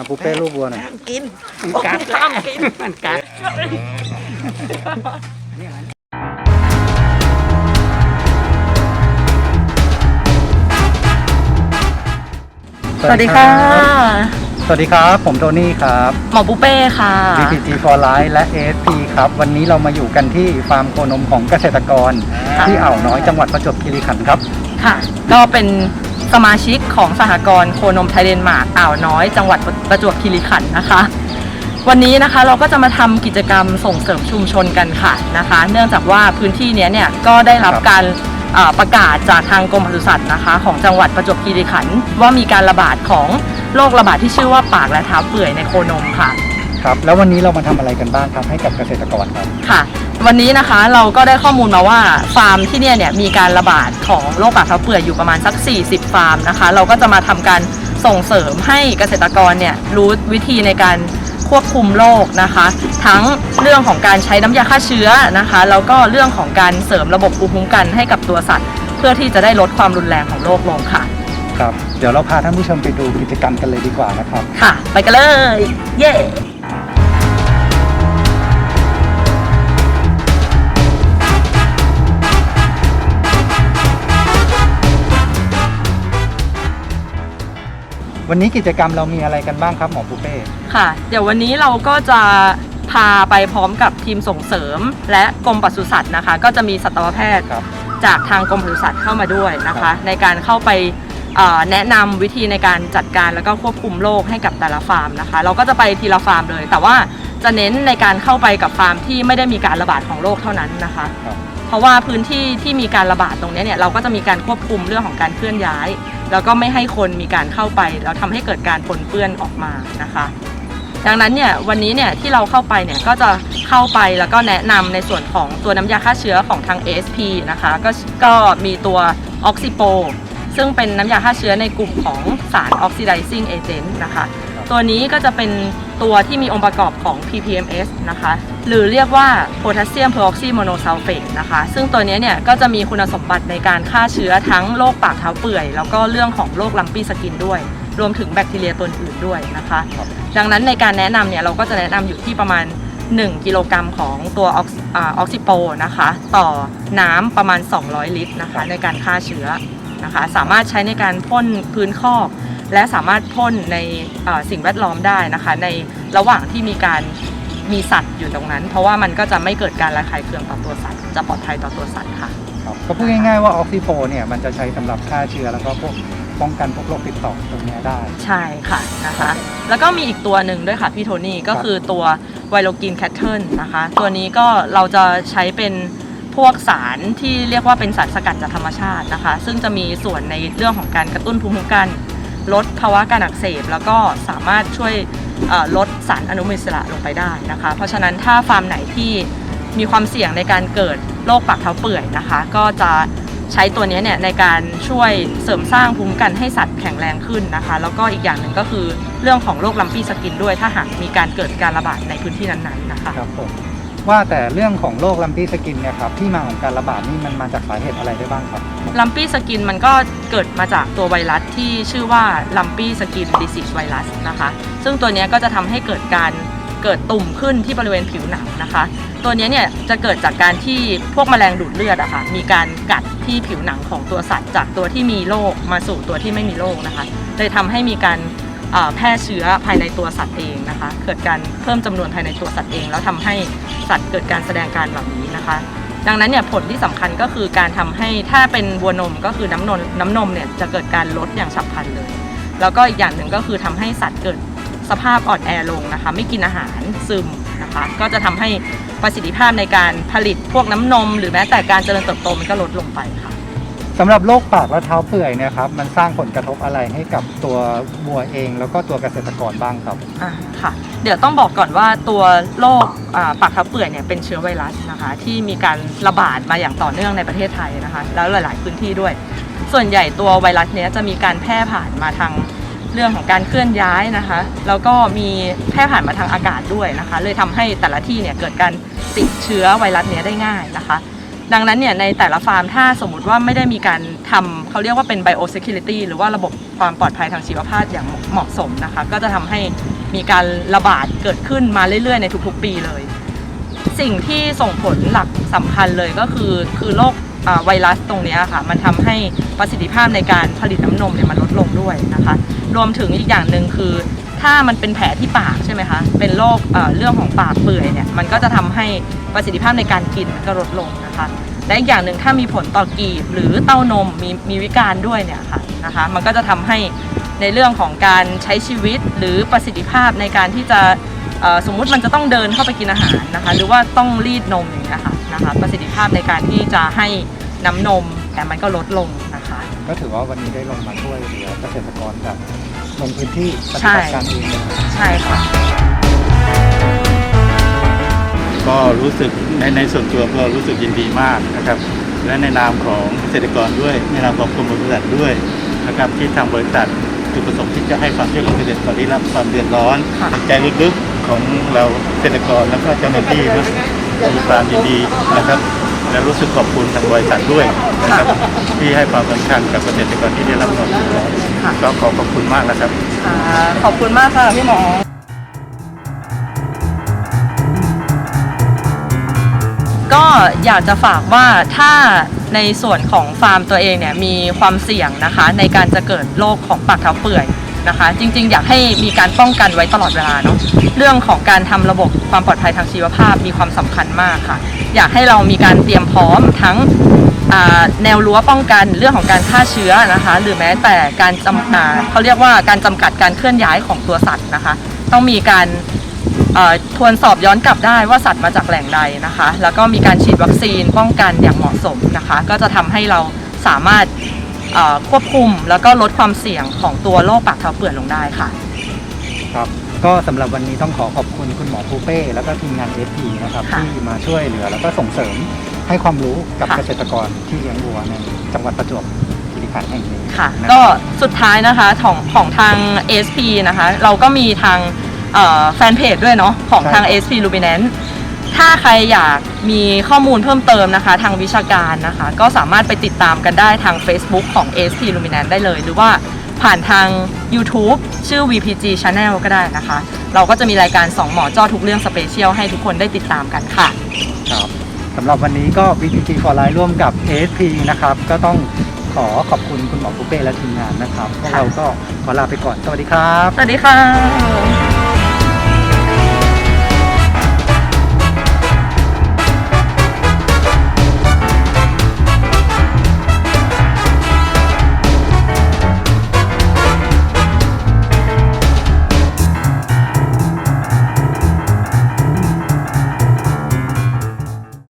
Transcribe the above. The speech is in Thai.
มาปูเป้ลูกวัวหน่อยห้ามกินมันกัดห้ามกินมันกัดสวัสดีค่ะ สวัสดีครับ ผมโทนี่ครับ หมอปูเป้ค่ะ BPG for Life และ ASP ครับ วันนี้เรามาอยู่กันที่ฟาร์มโคนมของเกษตรกรค่ะที่อ่าวน้อยจังหวัดประจวบคีรีขันธ์ครับ ค่ะ ก็เป็น สมาชิกของสหกรณ์โคนมไทยเดนมาร์กอ่าวน้อย จังหวัดประจวบคีรีขันธ์นะคะ วันนี้นะคะเราก็จะมาทำกิจกรรมส่งเสริมชุมชนกันค่ะนะคะ เนื่องจากว่าพื้นที่เนี้ยเนี่ยก็ได้รับครับการอ่าประกาศจากทางกรมปศุสัตว์นะคะ ของจังหวัดประจวบคีรีขันธ์ว่ามีการระบาดของโรคระบาดที่ชื่อว่าปากและเท้าเปื่อยในโคนมค่ะครับแล้ววันนี้เรามาทำอะไรกันบ้างครับให้กับเกษตรกรครับค่ะ วันนี้นะคะเราก็ได้ข้อมูลมาว่าฟาร์มที่เนี่ยเนี่ยมีการระบาดของโรคปากเท้าเปื่อยอยู่ประมาณสัก 40 ฟาร์มนะคะ เราก็จะมาทำการส่งเสริมให้เกษตรกรเนี่ยรู้วิธีในการควบคุมโรคนะคะ ทั้งเรื่องของการใช้น้ำยาฆ่าเชื้อนะคะ แล้วก็เรื่องของการเสริมระบบภูมิคุ้มกันให้กับตัวสัตว์ เพื่อที่จะได้ลดความรุนแรงของโรคลงค่ะครับเดี๋ยวเราพาท่านผู้ชมไปดูกิจกรรมกันเลยดีกว่านะครับ ค่ะ ไปกันเลย เย้ วันนี้กิจกรรมเรามีอะไรกันบ้างครับหมอปูเป้ ค่ะ เดี๋ยววันนี้เราก็จะพาไปพร้อมกับทีมส่งเสริม และกรมปศุสัตว์นะคะ ก็จะมีสัตวแพทย์ครับ จากทางกรมปศุสัตว์เข้ามาด้วยนะครัคะ บ ในการเข้าไปเอ่อแนะนำวิธีในการจัดการแล้วก็ควบคุมโรคให้กับแต่ละฟาร์มนะคะ เราก็จะไปทีละฟาร์มเลย แต่ว่าจะเน้นในการเข้าไปกับฟาร์มที่ไม่ได้มีการระบาดของโรคเท่านั้นนะคะ ครับ เพราะว่าพื้นที่ที่มีการระบาดตรงเนี้ยเนี่ยเราก็จะมีการควบคุมเรื่องของการเคลื่อนย้าย แล้วก็ไม่ให้คนมีการเข้าไปแล้วทำให้เกิดการปนเปื้อนออกมานะคะ ดังนั้นเนี่ยวันนี้เนี่ยที่เราเข้าไปเนี่ยก็จะเข้าไปแล้วก็แนะนำในส่วนของตัวน้ำยาฆ่าเชื้อของทาง ASP นะคะก็ก็มีตัวออกซิโปซึ่งเป็นน้ำยาฆ่าเชื้อในกลุ่มของสารออกซิไดซิ่งเอเจนต์นะคะ ตัวนี้ก็จะเป็น ตัวที่มีองค์ประกอบของ PPMS นะคะ หรือเรียกว่า potassium peroxymonosulfate นะคะ ซึ่งตัวนี้เนี่ยก็จะมีคุณสมบัติในการฆ่าเชื้อทั้งโรคปากเท้าเปื่อย แล้วก็เรื่องของโรคลัมปี้สกินด้วย รวมถึงแบคทีเรียตัวอื่นด้วยนะคะ ดังนั้นในการแนะนำเนี่ยเราก็จะแนะนำอยู่ที่ประมาณ 1 กิโลกรัมของตัวออกซิอออกซิโปนะคะ ต่อน้ำประมาณ 200 ลิตรนะคะ ในการฆ่าเชื้อนะคะ สามารถใช้ในการพ่นพื้นคอก และสามารถพ่นในเอ่อสิ่งแวดล้อมได้นะคะ ในระหว่างที่มีการมีสัตว์อยู่ตรงนั้น เพราะว่ามันก็จะไม่เกิดการระคายเคืองต่อตัวสัตว์ จะปลอดภัยต่อตัวสัตว์ค่ะครับก็พูดง่ายๆว่าออกซิโฟเนี่ยมันจะใช้สำหรับฆ่าเชื้อแล้วก็พวกป้องกันพวกโรคติดต่อตรงเนี้ยได้ ใช่ค่ะนะคะ แล้วก็มีอีกตัวหนึ่งด้วยค่ะพี่โทนี่ก็คือตัวไวโรกินแคทเทิลนะคะ ตัวนี้ก็เราจะใช้เป็นพวกสารที่เรียกว่าเป็นสารสกัดจากธรรมชาตินะคะ ซึ่งจะมีส่วนในเรื่องของการกระตุ้นภูมิคุ้มกัน ลดภาวะการอักเสบ แล้วก็สามารถช่วยลดสารอนุมูลอิสระลงไปได้นะคะ เพราะฉะนั้นถ้าฟาร์มไหนที่มีความเสี่ยงในการเกิดโรคปากเท้าเปื่อยนะคะ ก็จะใช้ตัวนี้เนี่ยในการช่วยเสริมสร้างภูมิคุ้มกันให้สัตว์แข็งแรงขึ้นนะคะ แล้วก็อีกอย่างหนึ่งก็คือเรื่องของโรคลัมปี้สกินด้วยถ้าหากมีการเกิดการระบาดในพื้นที่นั้นๆนะคะครับผม ว่าแต่เรื่องของโรคลัมปี้สกินเนี่ยครับที่มาของการระบาดนี่มันมาจากสาเหตุอะไรได้บ้างครับ ลัมปี้สกินมันก็เกิดมาจากตัวไวรัสที่ชื่อว่าลัมปี้สกินดิซิสไวรัสนะคะ ซึ่งตัวนี้ก็จะทำให้เกิดการเกิดตุ่มขึ้นที่บริเวณผิวหนังนะคะ ตัวนี้เนี่ยจะเกิดจากการที่พวกแมลงดูดเลือดอะค่ะมีการกัดที่ผิวหนังของตัวสัตว์ จากตัวที่มีโรคมาสู่ตัวที่ไม่มีโรคนะคะเลยทำให้มีการ แพร่เชื้อภายในตัวสัตว์เองนะคะ เกิดการเพิ่มจำนวนภายในตัวสัตว์เอง แล้วทำให้สัตว์เกิดการแสดงการเหล่านี้นะคะ ดังนั้นเนี่ยผลที่สำคัญก็คือการทำให้ถ้าเป็นวัวนมก็คือน้ำนมน้ำนมเนี่ยจะเกิดการลดอย่างฉับพลันเลย แล้วก็อีกอย่างหนึ่งก็คือทำให้สัตว์เกิดสภาพอ่อนแอลงนะคะ ไม่กินอาหารซึมนะคะ ก็จะทำให้ประสิทธิภาพในการผลิตพวกน้ำนม หรือแม้แต่การเจริญเติบโตมันก็ลดลงไปค่ะ สำหรับโรคปากและเท้าเปื่อยเนี่ยครับมันสร้างผลกระทบอะไรให้กับตัววัวเอง แล้วก็ตัวเกษตรกรบ้างครับ อ่าค่ะเดี๋ยวต้องบอกก่อนว่าตัวโรคอ่าปากเท้าเปื่อยเนี่ยเป็นเชื้อไวรัสนะคะที่มีการระบาดมาอย่างต่อเนื่องในประเทศไทยนะคะ แล้วหลาย ๆ พื้นที่ด้วย ส่วนใหญ่ตัวไวรัสเนี้ยจะมีการแพร่ผ่านมาทางเรื่องของการเคลื่อนย้ายนะคะ แล้วก็มีแพร่ผ่านมาทางอากาศด้วยนะคะ เลยทำให้แต่ละที่เนี่ยเกิดการติดเชื้อไวรัสเนี้ยได้ง่ายนะคะ ดังนั้นเนี่ยในแต่ละฟาร์มถ้าสมมติว่าไม่ได้มีการทำเขาเรียกว่าเป็น biosecurity หรือว่าระบบความปลอดภัยทางชีวภาพอย่างเหมาะสมนะคะ ก็จะทำให้มีการระบาดเกิดขึ้นมาเรื่อยๆ ในทุกๆ ปีเลย สิ่งที่ส่งผลหลักสำคัญเลยก็คือคือโรคไวรัสตรงนี้ค่ะ มันทำให้ประสิทธิภาพในการผลิตน้ำนมเนี่ยมันลดลงด้วยนะคะ รวมถึงอีกอย่างหนึ่งคือ ถ้ามันเป็นแผลที่ปากใช่ไหมคะ เป็นโรคเเรื่องของปากเปื่อยเนี่ย มันก็จะทำให้ประสิทธิภาพในการกินมันก็ลดลงนะคะ และอีกอย่างหนึ่งถ้ามีผลต่อกีบหรือเต้านมมีมีวิการด้วยเนี่ยค่ะนะคะ มันก็จะทำให้ในเรื่องของการใช้ชีวิตหรือประสิทธิภาพในการที่จะสมมุติมันจะต้องเดินเข้าไปกินอาหารนะคะ หรือว่าต้องรีดนมอย่างเงี้ยค่ะนะคะ ประสิทธิภาพในการที่จะให้น้ำนมแต่มันก็ลดลงนะคะ ก็ถือว่าวันนี้ได้ลงมาช่วยเหลือเกษตรกรแบบ ลงพื้นที่ปฏิใช่บัติการเองเลยใช่ค่ะ ก็รู้สึกในในส่วนตัวก็รู้สึกยินดีมากนะครับ และในนามของเกษตรกรด้วยในนามของกรมบริษัทด้วยนะครับที่ทางบริษัทจุดประสงค์ที่จะให้ความช่วยเหลือเกษตรกรที่รับความเดือดร้อนค่ะใจลึกๆของเราเกษตรกรแล้วก็เจ้าหน้าที่นะมีความยินดีนะครับ และรู้สึกขอบคุณทางบริษัทด้วยนะครับที่ให้ความสำคัญกับเกษตรกรที่ได้รับความเดือดร้อนค่ะก็ขอขอบคุณมากนะครับ ค่ะขอบคุณมากค่ะพี่หมอก็อยากจะฝากว่าถ้าในส่วนของฟาร์มตัวเองเนี่ยมีความเสี่ยงนะคะ ในการจะเกิดโรคของปากเท้าเปื่อย นะคะ จริง ๆ อยากให้มีการป้องกันไว้ตลอดเวลาเนาะเรื่องของการทำระบบความปลอดภัยทางชีวภาพมีความสำคัญมากค่ะ อยากให้เรามีการเตรียมพร้อมทั้งแนวรั้วป้องกันเรื่องของการฆ่าเชื้อนะคะ หรือแม้แต่การจำอ่าเขาเรียกว่าการจำกัดการเคลื่อนย้ายของตัวสัตว์นะคะ ต้องมีการทวนสอบย้อนกลับได้ว่าสัตว์มาจากแหล่งใดนะคะ แล้วก็มีการฉีดวัคซีนป้องกันอย่างเหมาะสมนะคะ ก็จะทำให้เราสามารถ ควบคุมแล้วก็ลดความเสี่ยงของตัวโรคปากเท้าเปื่อยลงได้ค่ะ ครับก็สำหรับวันนี้ต้องขอขอบคุณคุณหมอปูเป้ แล้วก็ทีมงานเอพีนะครับค่ะที่มาช่วยเหลือแล้วก็ส่งเสริมให้ความรู้กับค่ะ เกษตรกรที่เลี้ยงวัวในจังหวัดประจวบคีรีขันธ์แห่งนี้ค่ะ นะก็รับสุดท้ายนะคะของของทาง SP นะคะ เราก็มีทางเอ่อแฟนเพจด้วยเนาะของทาง SP Luminance ถ้าใครอยากมีข้อมูลเพิ่มเติมนะคะ ทางวิชาการนะคะ ก็สามารถไปติดตามกันได้ทาง Facebook ของ SP Luminance ได้เลย หรือว่าผ่านทาง YouTube ชื่อ VPG Channel ก็ได้นะคะ เราก็จะมีรายการ 2 หมอจ้อทุกเรื่องสเปเชียลให้ทุกคนได้ติดตามกันค่ะ ครับสำหรับวันนี้ก็ BTG for Life ร่วมกับ ASP นะครับ ก็ต้องขอขอบคุณคุณหมอปูเป้และทีมงานนะครับพวกเราก็ขอลาไปก่อน สวัสดีครับ สวัสดีค่ะ